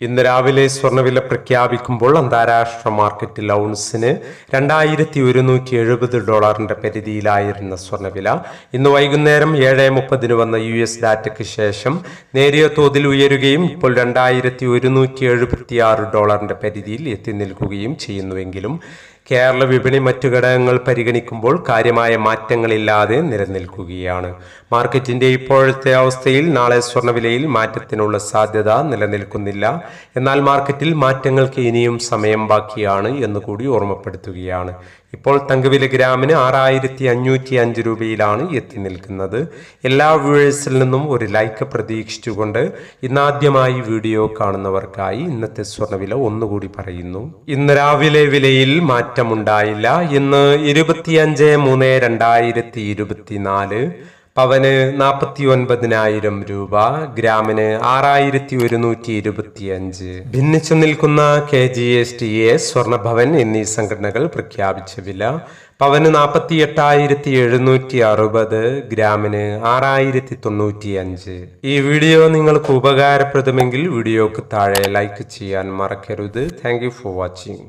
ഇന്ന് രാവിലെ സ്വർണവില പ്രഖ്യാപിക്കുമ്പോൾ അന്താരാഷ്ട്ര മാർക്കറ്റിൽ ഔൺസിന് രണ്ടായിരത്തി ഒരുന്നൂറ്റി എഴുപത് ഡോളറിന്റെ പരിധിയിലായിരുന്ന സ്വർണവില ഇന്ന് വൈകുന്നേരം ഏഴ് മുപ്പതിന് വന്ന യു എസ് ഡാറ്റയ്ക്ക് ശേഷം നേരിയ തോതിൽ ഉയരുകയും ഇപ്പോൾ രണ്ടായിരത്തി ഒരുന്നൂറ്റി എഴുപത്തി ആറ് ഡോളറിന്റെ പരിധിയിൽ എത്തി നിൽക്കുകയും ചെയ്യുന്നുവെങ്കിലും കേരള വിപണി മറ്റു ഘടകങ്ങൾ പരിഗണിക്കുമ്പോൾ കാര്യമായ മാറ്റങ്ങളില്ലാതെ നിലനിൽക്കുകയാണ്. മാർക്കറ്റിന്റെ ഇപ്പോഴത്തെ അവസ്ഥയിൽ നാളെ സ്വർണവിലയിൽ മാറ്റത്തിനുള്ള സാധ്യത നിലനിൽക്കുന്നില്ല. എന്നാൽ മാർക്കറ്റിൽ മാറ്റങ്ങൾക്ക് ഇനിയും സമയം ബാക്കിയാണ് എന്നുകൂടി ഓർമ്മപ്പെടുത്തുകയാണ്. ഇപ്പോൾ തങ്കവില ഗ്രാമിന് ആറായിരത്തി അഞ്ഞൂറ്റി അഞ്ച് രൂപയിലാണ് എത്തി നിൽക്കുന്നത്. എല്ലാ വ്യൂവേഴ്സിൽ നിന്നും ഒരു ലൈക്ക് പ്രതീക്ഷിച്ചുകൊണ്ട് ഇന്നാദ്യമായി വീഡിയോ കാണുന്നവർക്കായി ഇന്നത്തെ സ്വർണവില ഒന്നുകൂടി പറയുന്നു. ഇന്ന് രാവിലെ വിലയിൽ മാറ്റമുണ്ടായില്ല. ഇന്ന് ഇരുപത്തിയഞ്ച് മൂന്ന് രണ്ടായിരത്തി ഇരുപത്തിനാല് പവന് നാൽപ്പത്തി ഒൻപതിനായിരം രൂപ ഗ്രാമിന് ആറായിരത്തി ഒരുന്നൂറ്റി ഇരുപത്തി അഞ്ച് ഭിന്നിച്ചു നിൽക്കുന്ന K G S T A Swarnabhavan എന്നീ സംഘടനകൾ പ്രഖ്യാപിച്ച വില പവന് നാൽപ്പത്തി എട്ടായിരത്തി എഴുന്നൂറ്റി അറുപത് ഗ്രാമിന് ആറായിരത്തി തൊണ്ണൂറ്റി അഞ്ച് ഈ വീഡിയോ നിങ്ങൾക്ക് ഉപകാരപ്രദമെങ്കിൽ വീഡിയോക്ക് താഴെ ലൈക്ക് ചെയ്യാൻ മറക്കരുത്. Thank for watching.